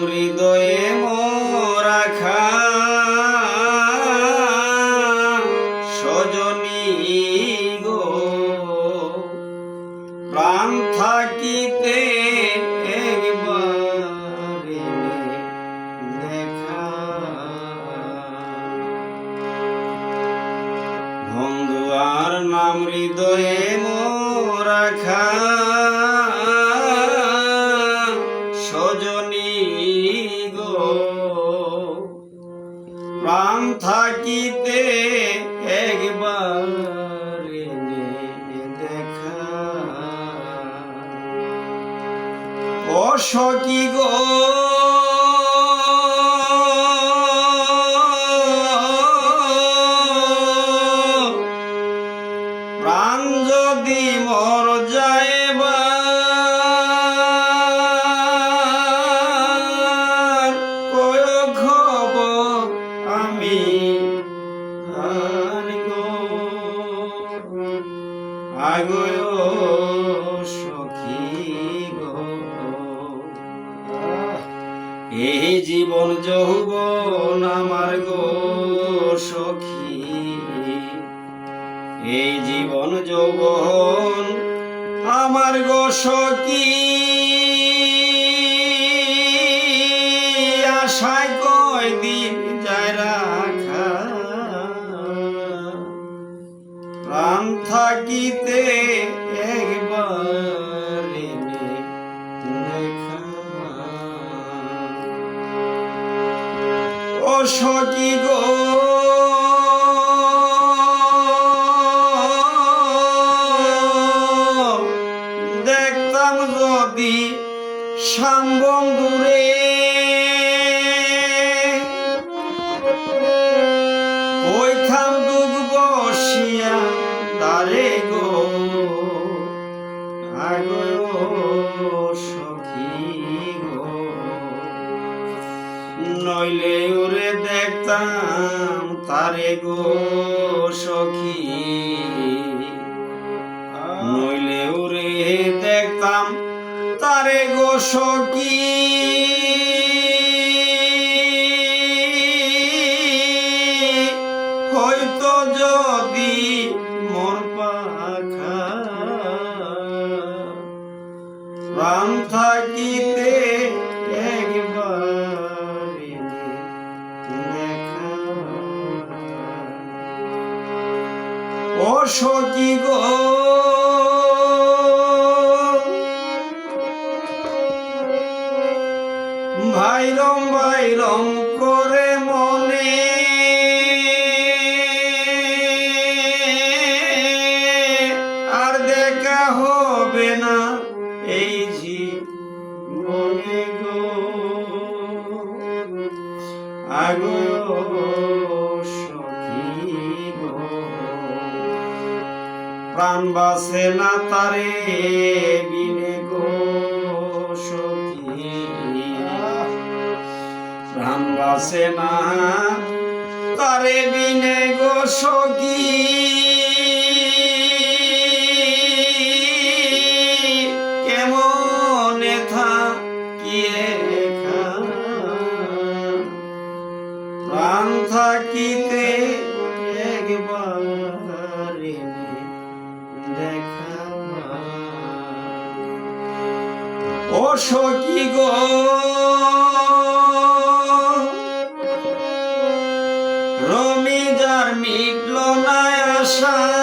হৃদয়ে মোরাখা সজনী গো। প্রাণ থাকিতে একবার এলে দেখা। বন্ধু আর নাম হৃদয়ে মোরাখা সজনী থাকিতে একবার দেখা। সখী গো? প্রাণ যদি মর যাইবার আগয় সখী গো। এই জীবন যৌবন আমার গো সখী। এই জীবন যৌবন আমার গো সখী। দেখতাম যদি সাম্বন্ধুরে ওইখান সখী গো। নইলে ওরে দেখতাম তারে গো সখী। নইলে ওরে দেখতাম তারে গো সখী। সখী গো। ভাইরম ভাইরম করে মনে। আর দেখা হবে না এই জীবনে গো। আগো প্রাণ বাসে না তারে বিনে গো সখী। প্রাণ বাসে না তারে বিনে গো সখী। কেমনে থাকিয়ে প্রাণ থাকিতে ও মিটল আশা।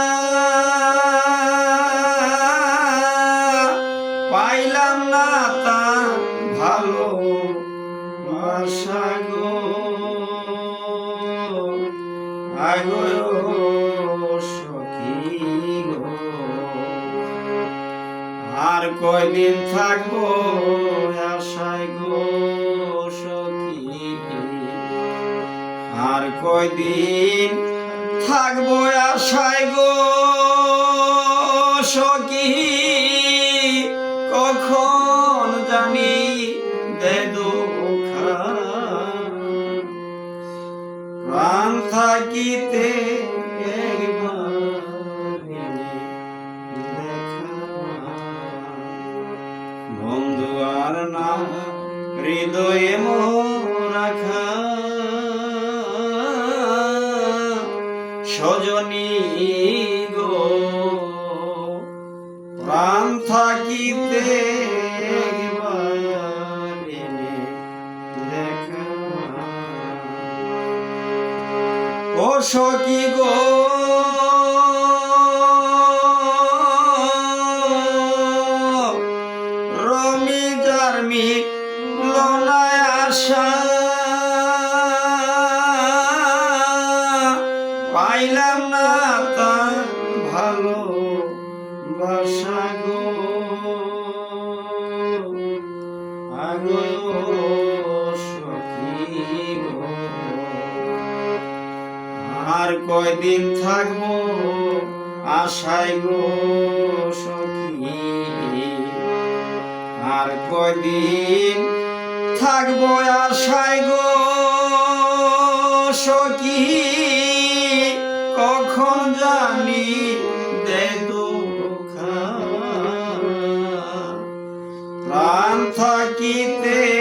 আর কয়দিন থাকব আশায় গো সখী আর কয়দিন থাকব আশায় গো সখী কখন জানি দে দুঃখা। প্রাণ থাকিতে আর নাম হৃদয়ে রাখা সজনী গো প্রাণ থাকিতে ও সখী গো পাইলাম না তা ভালো বাসা গো। আর কয়দিন থাকব আশায় গো সখী। আর কয়দিন থাকব আশায় গো প্রাণ থাকিতে